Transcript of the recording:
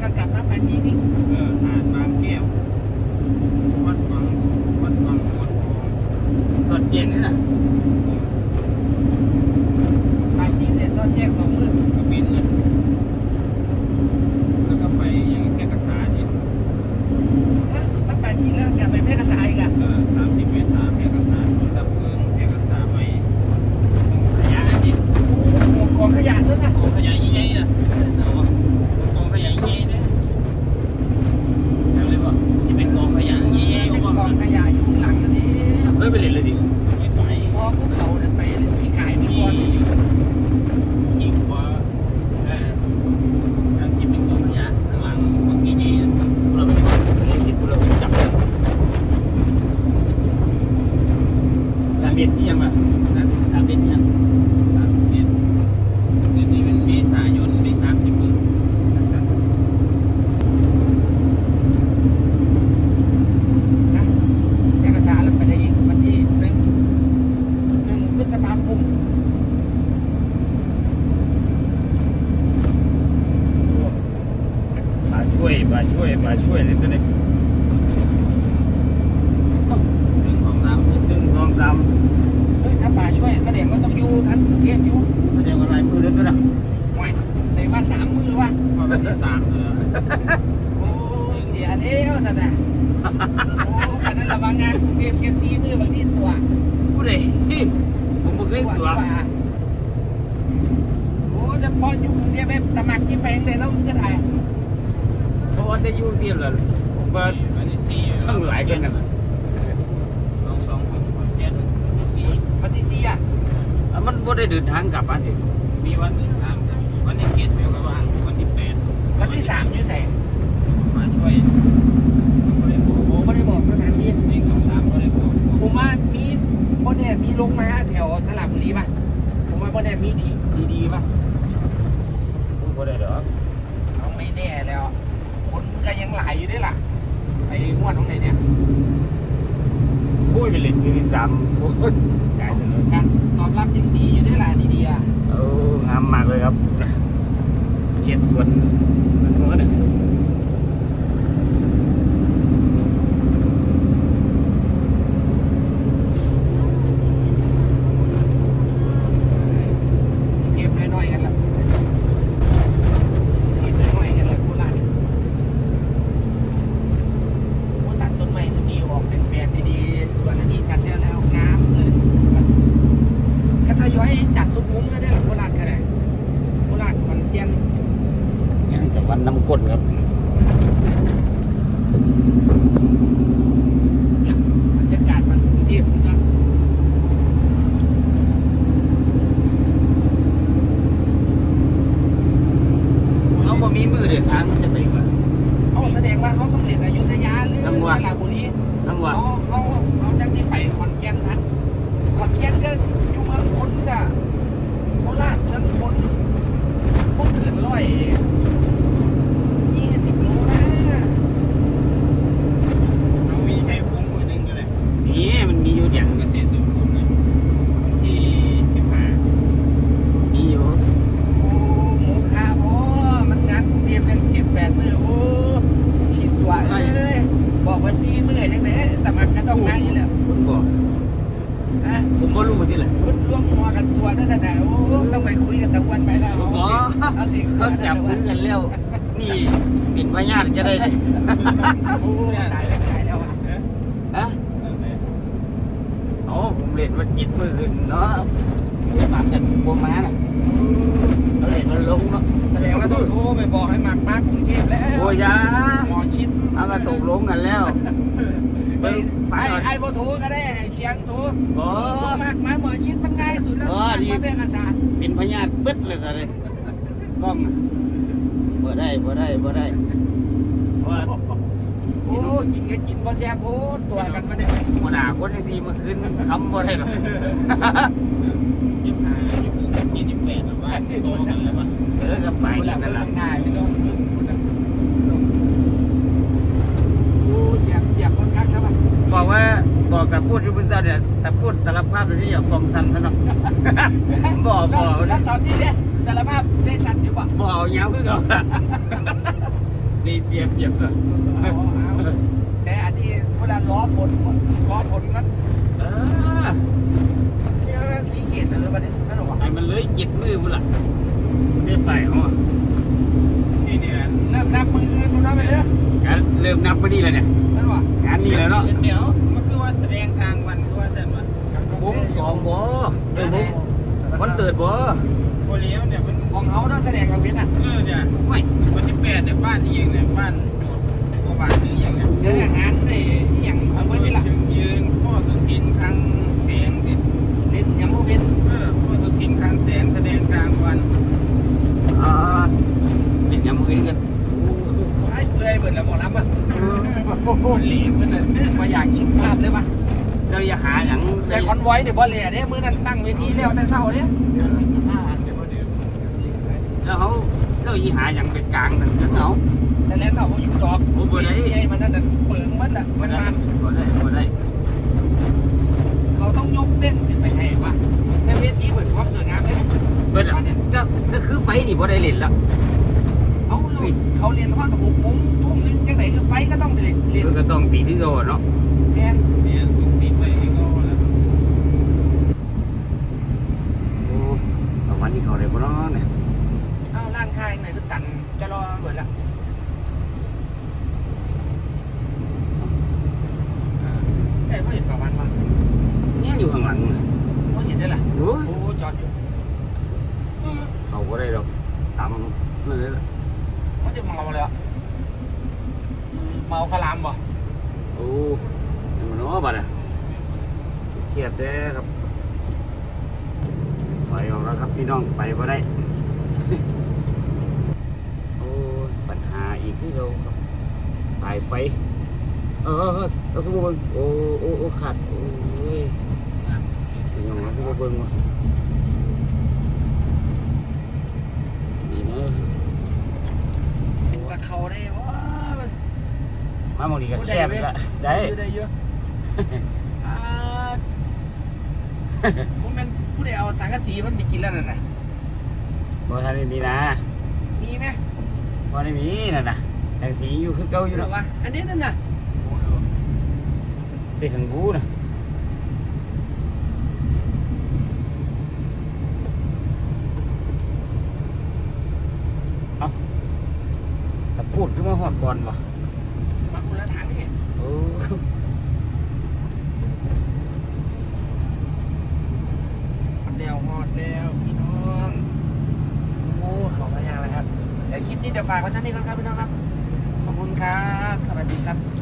แล้วก็กลับมาปาจีนนี่เออหาดบางแก้ววัดวังวัดวังวัดทองสดเจนนี่นะปาจีนเนี่ยซ่อนแยกสองมือกระบินนะแล้วก็ไปยังแค่กระสาจิตฮะแล้วปาจีนแล้วกลับไปแพร่กษาอีกอะเออสามสิบเมษาแค่กระสาคนดับเพลิงแค่กระสาใหม่ขยะจิตโอ้กองขยะด้วยนะ กองขยะยี่ๆนะเอาวะกองขยะยี่ๆนะจำเลยป่ะที่เป็นกองขยะยี่ๆ ก อยู่ป่ะ องขยะอยู่ข้างหลังอันนี้ เฮ้ยไปเล่นเลยดิไม่ใส่ พอภูเขาเนี่ยไปมีขายมี ที่ ก้อน ยิ่งกว่าเออทางที่เป็นกองขยะข้างหลังบางยี่ๆนะเราไม่ได้ไม่ได้คิดเราไม่จับสามเอ็ดที่ยังอะนะสามเอ็ดที่ยังสามเอ็ดเดือนนี้เป็นเมษายนมีสามสิบมื้อ นะแพร่กษาแล้วไปได้อีกวันที่หนึ่งหนึ่งพฤษภาคม มาช่วยมาช่วยมาช่วยเลยตัวนี้หนึ่งสองสามหนึ่งสองสาม เฮ้ยถ้าป่าช่วยแสดงว่าต้องอยู่ทันกรุงเทพอยู่ แสดงว่าลายมือเลยตัวน่ะ ห่วยไหนว่าสามมือ วะว่าวันที่สามเลยโอ้ยเสียเด้วสันนะโอ้กันนั้นระวังงานกรุงเทพแค่ซีมือบางทีตัวผู้ใดผมบอกเลยตัวโอ้จะพออยู่กรุงเทพไปตะมักกี่แปลงเลยแล้วมันก็ได้เพราะว่าจะอยู่ที่ละผมว่าทั้งหลายกันนะลองสองคนคนเจ็ดสี่วันที่สี่อะมันบ่ได้เดินทางกลับมาสิมีวันเดินทางวันที่เจ็ดเดียวกับวัน วันที่แปดวันที่สามอยู่ใส่มาช่วยบริโภคโอ้ไม่ได้บอกสถานที่หนึ่งสองสามบริโภคผมว่ามีโมเดลมีลงมาแถวสระบุรีป่ะผมว่าโมเดลมีดีดีดีป่ะบ่ได้ดอกเอาไม่แน่แล้วคนก็ยังหลายอยู่ด้วยล่ะไอ้งวดตรงไหนเนี่ยโคอ้ยเป็นเลนที่สามโอ้ยจ่ายเลยการตอบรับยังดีอยู่ด้วยล่ะดีๆอะโอ้งามมากเลยครับ เขียนสวนมันก็เนี่ย เก็บน้อยๆกันละเก็บน้อยๆกันละโคราชโอ้ตัดต้นไม้จะมีออกเป็นแปลนดีๆสวนอันนี้จัดแล้วแล้วงามเลยก็ทยอยจัดทุกมุมเลยได้อโคราชก็ได้โคราชขอนแก่น ยังแต่วั นน้ำก้นครับบรรยากาศมันกรุงเทพนะเขาบ่มีมือเด็ดทางจะได้ป่ะเขาแสดงว่าเขาต้องเรียนอยุธยาหรือจังหวัดสระบุรีทั้งวันเขาเขาเขาจากที่ไปขอนแก่นทันขอนแก่นก็อยู่เมืองพนกะโคราชเมืองพนพวกเกินร้อยยี่สิบโลนะ เรามีใช้คุ้มมือหนึ่งก็เลย นี่มันมีอยู่อย่าง เกษตรสมบูรณ์เลยที่สิบห้า มีอยู่ โอ้หมูคาพอมันงานกรุงเทพยังเก็บแปดมือโอ้ฉีดตัวเอ้ยบอกว่าซีมือยังไงแต่มันก็ต้องนั่งอยู่แล้ว คุณบอก นะ ผมก็รู้ที่แหละ พุดร่วมหัวกันตัวนั่นแสดงโอ้ต้องไปคุยกันตะวันไปแล้ว อ๋อ เอาสิ เขาจับมือกั นแล้ว นี่เป็นพยานจะได้เลยโอ้ตายแล้วตายแล้วอะฮะโอ้ผมเล่นมาจิตมืออื่นเนาะไม่ปากกันบัวม้าน่ะเขาเล่นมันลงเนาะแสดงว่าต้องโทรไปบอกให้มากมากกรุงเทพแล้วโอ้ยาหมอชิดเอากระตกลงกันแล้วเบิ่งไฟไอ้ก่อนไอ้โบโทรก็ได้ไอ้เชียงโทรโอ้มากมาหมอชิดมันง่ายสุดแล้วอ๋อดีมาเป็นอาสาเป็นพยานปึ๊ดเลยก็เลยกล้องน่ะ บ่ได้บ่ได้บ่ได้เพราะว่าโอ้กินก็กินบ่แซ่บโอ้ตัวกันมาเนี่ยหัวหน้าคนที่สี่เมื่อคืนมันคำบ่ได้หรอกยี่สิบห้ายี่สิบหกยี่สิบแปดหรือว่าโตกันแล้วป่ะเออก็ไปไปนั่นนั่นแหละง่ายพี่น้องโอ้เสียงเปียกคนข้างครับบอกว่าบอกกับพูดที่พุทธเจ้าเนี่ยแต่พูดสารภาพเดี๋ยวนี้อย่าฟองสันซะหน่อยบอกบอกแล้นะวตอนนี้เนี่ย สารภาพได้สั่นอยู่ป่ะบอกเอายาวคือเขาดีเสียเปรียบเลยแต่อันนี้เวลาล้อผลล้อผลนั้นเออนี่มันสีเกตไปเลยป่ะเนี่ยนั่นหรอวะไอ้มันเลยจิตมือมันล่ะได้ไปเหรอที่เนี่ยเริ่มนับมือคืนดูนะไปเลยการเริ่มนับไปนี่แล้วเนี่ยนั่นวะงานนี้แล้วเนาะเดี๋ยวมันคือว่าแสดงกลางวันคือว่าเส้นวะวงสองบ่เออวงคอนเสิร์ตบ่ โคเลี้ยวเนี่ยมันของเขาต้องแสดงความเป็นอะเออเนี่ยไม่วันที่แปดเนี่ยบ้านเองเนี่ยบ้านโดดก็บ้านนึงอย่างเนี่ยเดี๋ยวอาหารไอ้อย่างเอาไว้ที่หลังยืนพ่อสุทินคลังแสงดิเล่นยำโมเป็นเออพ่อสุทินคลังแสงแสดงกลางวันอ่าเด็กยังมือกันไอ้เปื่อยเบิดแล้วหมอลำอะเหลี่ยมกันเลยมาอยากคิดภาพเลยป่ะเราอย่าหาอย่างแต่คอนไว้เดี๋ยวบอลเล่เนี่ยมือนั้นตั้งเวทีแล้วแต่เศร้าเนี่ย สภาพเสียว่าเดิม แล้วเขาเราอย่าหาอย่างไปกลางนั่นคือเขาแต่แล้วเราอยู่ดอกโอ้บ่ได้ไอ้มันนั่นน่ะเปิงมันละบ่มันได้มาบ่ได้บ่ได้ เขาต้องยกเต้นขึ้นไปให้ป่ะในเวทีเปิดความสวยงามเลยเบิดอะก็ก็คือไฟนี่บ่ได้เล่นแล้วเอาเลยเขาเรียนว่าหกโมงทุ่มนึงจังไหนคือไฟก็ต้องเรียนเรียนมันก็ต้องตีที่โดเนาะแมนเนี่ยถูกติดไว้ให้ก็แล้วโอ้ประมาณนี้เขาได้บ่เนาะเนี่ยเอาร้านค้าไหนคือตันจะรอเบิดละเอ้ยเขาเห็นประมาณว่าเนี่ยอยู่ข้างหลังน่ะเขาเห็นได้ล่ะโอ้ยโอ้จอดอยู่เขาบ่ได้ดอกตามนั่นเลยล่ะเขาจะเมาเลยอะเมาคารามบ่โอ้ยมันเนาะบัดอะเครียดแท้ครับไปออกแล้วครับพี่น้องไปบ่ได้ โอ้ยปัญหาอีกคือเราครับสาย ไฟเออเออเออเราเบิ่งโอ้โอ้โอ้ขาดโอ้ยเป็นยังไงคือบ่เบิ่งวะนี่เนอะเห็นว่าเขาได้ว่ามันมาหมองนี้ก็แคบละได้ได้เยอะอ่าผมเป็นผู้ใดเอาสังกะสีมันมีกินแล้วนั่นน่ะบ่ทันได้มีนะมีไหมบ่ได้มีนั่นน่ะ แสงสีอยู่คือเก่าอยู่หรเนาะอวะอันนี้นั่นน่ะไปถึงบูน่ะเอ้าแต่พูดคือมาฮอดก่อนบ่มาคนละทางเห็นโอ้ฮอดแล้วฮอดแล้วพี่น้องโอ้เขามาอย่างไรครับเดี๋ยวคลิปนี้จะฝากไว้เท่านี้ก่อนครับพี่น้องครับขอบคุณ ครับ สวัสดีครับ